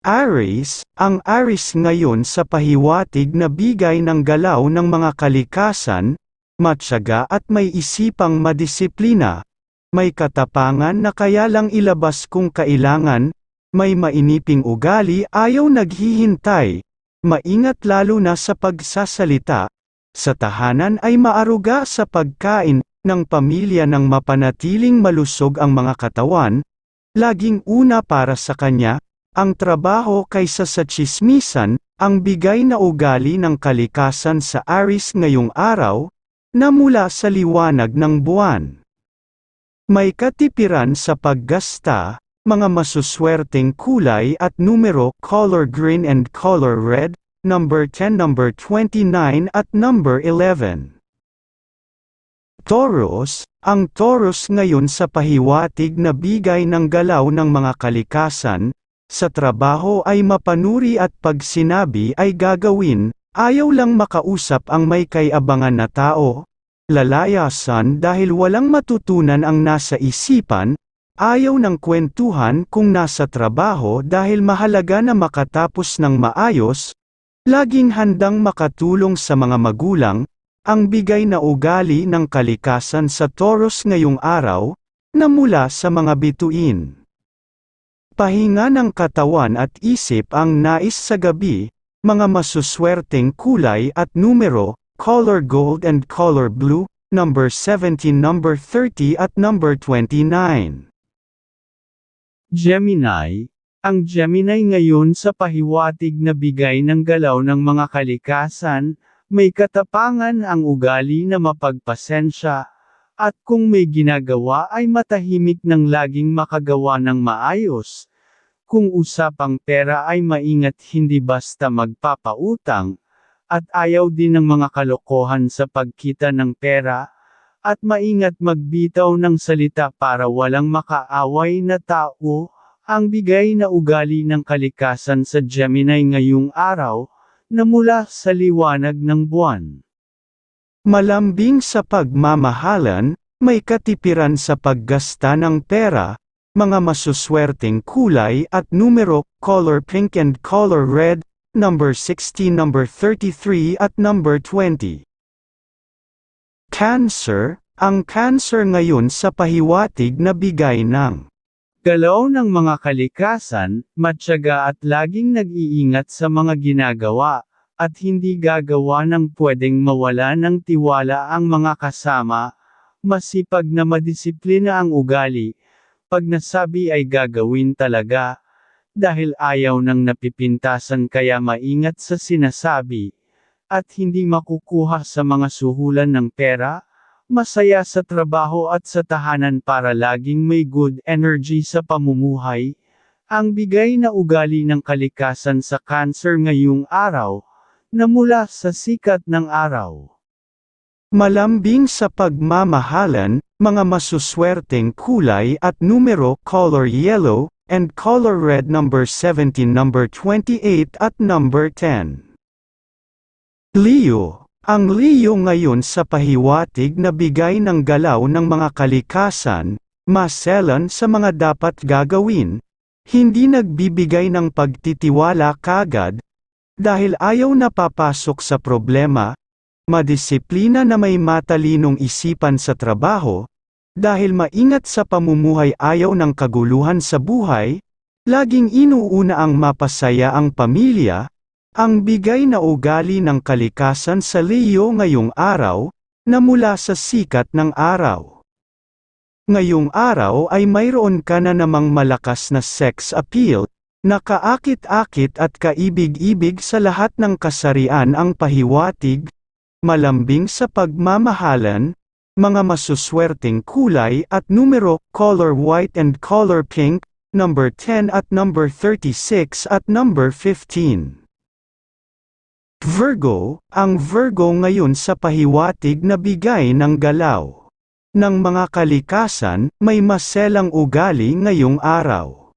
Aries, ang Aries ngayon sa pahiwatig na bigay ng galaw ng mga kalikasan, matyaga at may isipang madisiplina, may katapangan na kaya lang ilabas kung kailangan, may mainiping ugali ayaw naghihintay, maingat lalo na sa pagsasalita, sa tahanan ay maaruga sa pagkain, ng pamilya ng mapanatiling malusog ang mga katawan, laging una para sa kanya, ang trabaho kaysa sa tsismisan, ang bigay na ugali ng kalikasan sa Aris ngayong araw, na mula sa liwanag ng buwan. May katipiran sa paggasta, mga masuswerteng kulay at numero color green and color red, number 10, number 29 at number 11. Taurus, ang Taurus ngayon sa pahiwatig na bigay ng galaw ng mga kalikasan, sa trabaho ay mapanuri at pag sinabi ay gagawin, ayaw lang makausap ang may kayabangan na tao, lalayasan dahil walang matutunan ang nasa isipan, ayaw ng kwentuhan kung nasa trabaho dahil mahalaga na makatapos ng maayos, laging handang makatulong sa mga magulang, ang bigay na ugali ng kalikasan sa Taurus ngayong araw, na mula sa mga bituin. Pahinga ng katawan at isip ang nais sa gabi, mga masuswerteng kulay at numero, color gold and color blue, number 17, number 30 at number 29. Gemini, ang Gemini ngayon sa pahiwatig na bigay ng galaw ng mga kalikasan, may katapangan ang ugali na mapagpasensya, at kung may ginagawa ay matahimik ng laging makagawa ng maayos, kung usapang pera ay maingat hindi basta magpapautang, at ayaw din ng mga kalokohan sa pagkita ng pera, at maingat magbitaw ng salita para walang makaaway na tao, ang bigay na ugali ng kalikasan sa Gemini ngayong araw, na mula sa liwanag ng buwan. Malambing sa pagmamahalan, may katipiran sa paggasta ng pera, mga masuswerteng kulay at numero, color pink and color red, number 16, number 33 at number 20. Cancer, ang cancer ngayon sa pahiwatig na bigay ng Galaw ng mga kalikasan, matyaga at laging nag-iingat sa mga ginagawa, at hindi gagawa ng pwedeng mawala ng tiwala ang mga kasama, masipag na madisiplina ang ugali, pag nasabi ay gagawin talaga, dahil ayaw nang napipintasan kaya maingat sa sinasabi, at hindi makukuha sa mga suhulan ng pera, masaya sa trabaho at sa tahanan para laging may good energy sa pamumuhay, ang bigay na ugali ng kalikasan sa cancer ngayong araw, na mula sa sikat ng araw. Malambing sa pagmamahalan, mga masuswerteng kulay at numero color yellow, and color red number 17 number 28 at number 10. Leo, ang Leo ngayon sa pahiwatig na bigay ng galaw ng mga kalikasan, maselan sa mga dapat gagawin, hindi nagbibigay ng pagtitiwala kagad, dahil ayaw napapasok sa problema, Madisiplina na may matalinong isipan sa trabaho, dahil maingat sa pamumuhay ayaw ng kaguluhan sa buhay, laging inuuna ang mapasaya ang pamilya, ang bigay na ugali ng kalikasan sa Leo ngayong araw, na mula sa sikat ng araw. Ngayong araw ay mayroon ka na namang malakas na sex appeal, na kaakit-akit at kaibig-ibig sa lahat ng kasarian ang pahiwatig, malambing sa pagmamahalan, mga masuswerteng kulay at numero, color white and color pink, number 10 at number 36 at number 15. Virgo, ang Virgo ngayon sa pahiwatig na bigay ng galaw. Ng mga kalikasan, may maselang ugali ngayong araw.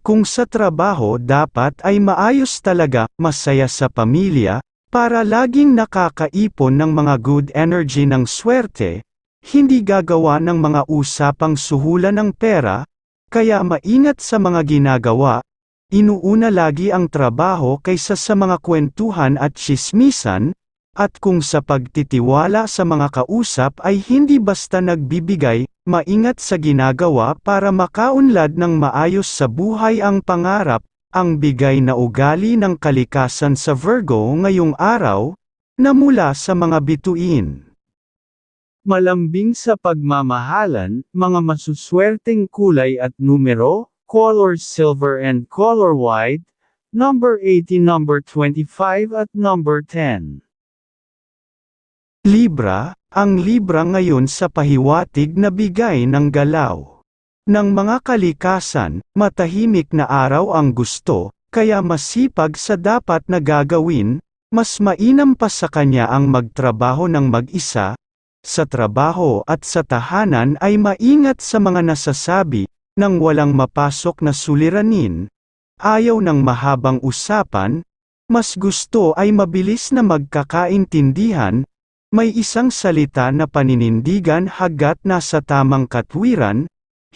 Kung sa trabaho dapat ay maayos talaga, masaya sa pamilya, para laging nakakaipon ng mga good energy ng swerte, hindi gagawa ng mga usapang suhulan ng pera, kaya maingat sa mga ginagawa, inuuna lagi ang trabaho kaysa sa mga kwentuhan at chismisan, at kung sa pagtitiwala sa mga kausap ay hindi basta nagbibigay, maingat sa ginagawa para makaunlad ng maayos sa buhay ang pangarap, ang bigay na ugali ng kalikasan sa Virgo ngayong araw, na mula sa mga bituin. Malambing sa pagmamahalan, mga masuswerteng kulay at numero, color silver and color white, number 80, number 25 at number 10. Libra, ang Libra ngayon sa pahiwatig na bigay ng galaw. Ng mga kalikasan, matahimik na araw ang gusto, kaya masipag sa dapat na gagawin, mas mainam pa sa kanya ang magtrabaho ng mag-isa, sa trabaho at sa tahanan ay maingat sa mga nasasabi, nang walang mapasok na suliranin, ayaw ng mahabang usapan, mas gusto ay mabilis na magkakaintindihan, may isang salita na paninindigan hagat nasa tamang katwiran,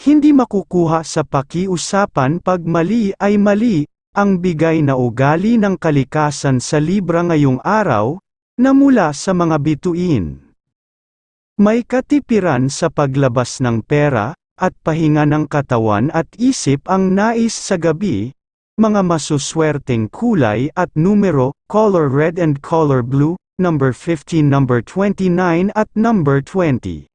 hindi makukuha sa pakiusapan pag mali ay mali, ang bigay na ugali ng kalikasan sa Libra ngayong araw, na mula sa mga bituin. May katipiran sa paglabas ng pera, at pahinga ng katawan at isip ang nais sa gabi, mga masuswerteng kulay at numero, color red and color blue, number 15, number 29 at number 20.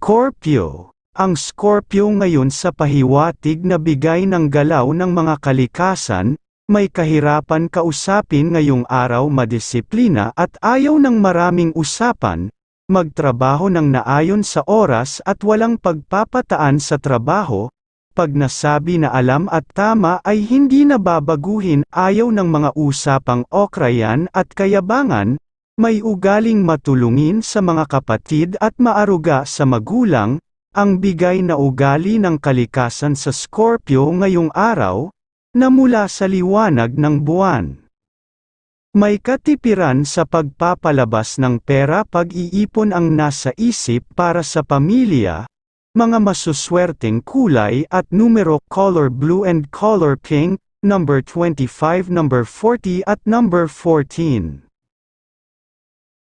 Scorpio. Ang Scorpio ngayon sa pahiwatig na bigay ng galaw ng mga kalikasan, may kahirapan kausapin ngayong araw madisiplina at ayaw ng maraming usapan, magtrabaho ng naayon sa oras at walang pagpapataan sa trabaho, pag nasabi na alam at tama ay hindi na babaguhin ayaw ng mga usapang okrayan at kayabangan, may ugaling matulungin sa mga kapatid at maaruga sa magulang, ang bigay na ugali ng kalikasan sa Scorpio ngayong araw, na mula sa liwanag ng buwan. May katipiran sa pagpapalabas ng pera pag-iipon ang nasa isip para sa pamilya, mga masuswerteng kulay at numero color blue and color pink, number 25, number 40 at number 14.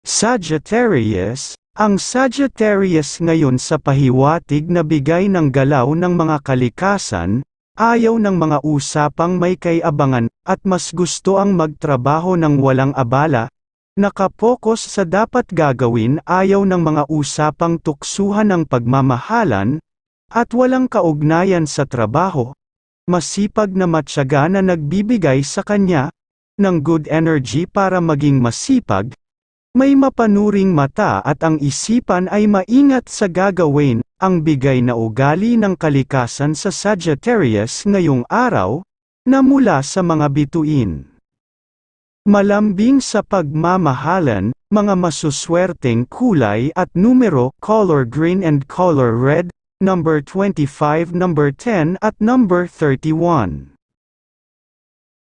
Sagittarius, ang Sagittarius ngayon sa pahiwatig na bigay ng galaw ng mga kalikasan, ayaw ng mga usapang may kayabangan, at mas gusto ang magtrabaho ng walang abala, nakapokus sa dapat gagawin ayaw ng mga usapang tuksuhan ng pagmamahalan, at walang kaugnayan sa trabaho, masipag na matyaga na nagbibigay sa kanya, ng good energy para maging masipag, may mapanuring mata at ang isipan ay maingat sa gagawin, ang bigay na ugali ng kalikasan sa Sagittarius ngayong araw, na mula sa mga bituin. Malambing sa pagmamahalan, mga masuswerteng kulay at numero, color green and color red, number 25, number 10 at number 31.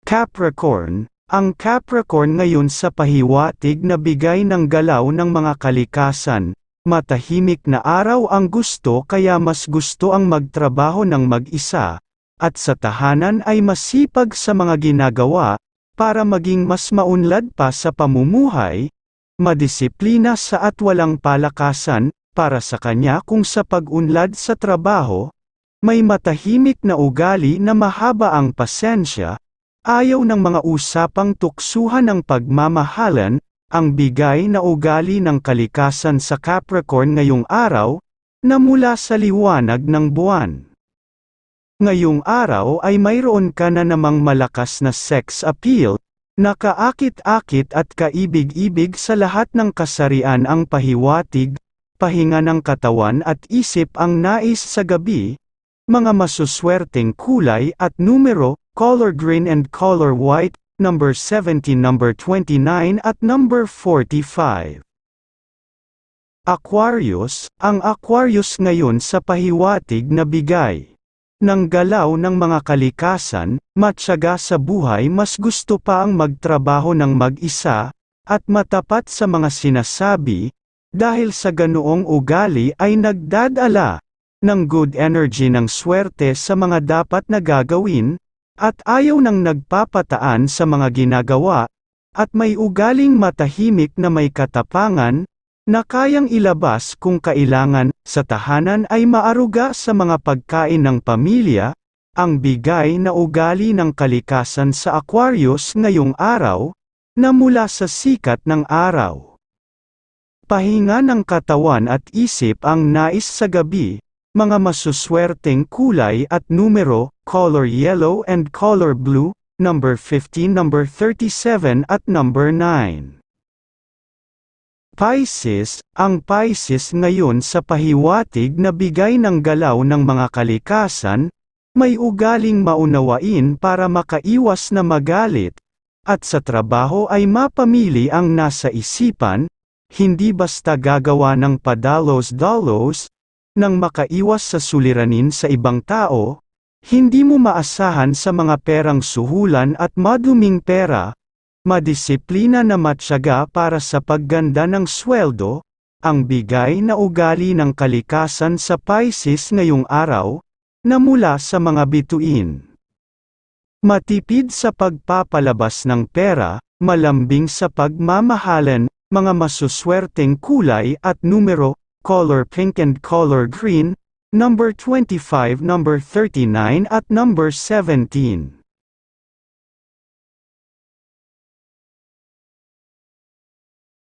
Capricorn, ang Capricorn ngayon sa pahiwatig na bigay ng galaw ng mga kalikasan, matahimik na araw ang gusto kaya mas gusto ang magtrabaho ng mag-isa, at sa tahanan ay masipag sa mga ginagawa, para maging mas maunlad pa sa pamumuhay, madisiplina sa at walang palakasan, para sa kanya kung sa pag-unlad sa trabaho, may matahimik na ugali na mahaba ang pasensya, Ayaw ng mga usapang tuksuhan ng pagmamahalan, ang bigay na ugali ng kalikasan sa Capricorn ngayong araw, na mula sa liwanag ng buwan. Ngayong araw ay mayroon ka na namang malakas na sex appeal, nakaakit-akit at kaibig-ibig sa lahat ng kasarian ang pahiwatig, pahinga ng katawan at isip ang nais sa gabi, mga masuswerteng kulay at numero, color green and color white, number 17, number 29 at number 45. Aquarius, ang Aquarius ngayon sa pahiwatig na bigay ng galaw ng mga kalikasan, matyaga sa buhay mas gusto pa ang magtrabaho ng mag-isa, at matapat sa mga sinasabi, dahil sa ganoong ugali ay nagdadala ng good energy ng swerte sa mga dapat na gagawin, at ayaw ng nagpapataan sa mga ginagawa, at may ugaling matahimik na may katapangan, na kayang ilabas kung kailangan, sa tahanan ay maaruga sa mga pagkain ng pamilya, ang bigay na ugali ng kalikasan sa Aquarius ngayong araw, na mula sa sikat ng araw. Pahinga ng katawan at isip ang nais sa gabi, mga masuswerteng kulay at numero, color yellow and color blue, number 15, number 37 at number 9. Pisces, ang Pisces ngayon sa pahiwatig na bigay ng galaw ng mga kalikasan, may ugaling maunawain para makaiwas na magalit, at sa trabaho ay mapamili ang nasa isipan, hindi basta gagawa ng padalos-dalos, nang makaiwas sa suliranin sa ibang tao, hindi mo maasahan sa mga perang suhulan at maduming pera, madisiplina na matyaga para sa pagganda ng sweldo, ang bigay na ugali ng kalikasan sa Pisces ngayong araw, na mula sa mga bituin. Matipid sa pagpapalabas ng pera, malambing sa pagmamahalan, mga masuswerteng kulay at numero, color pink and color green, number 25, number 39 at number 17.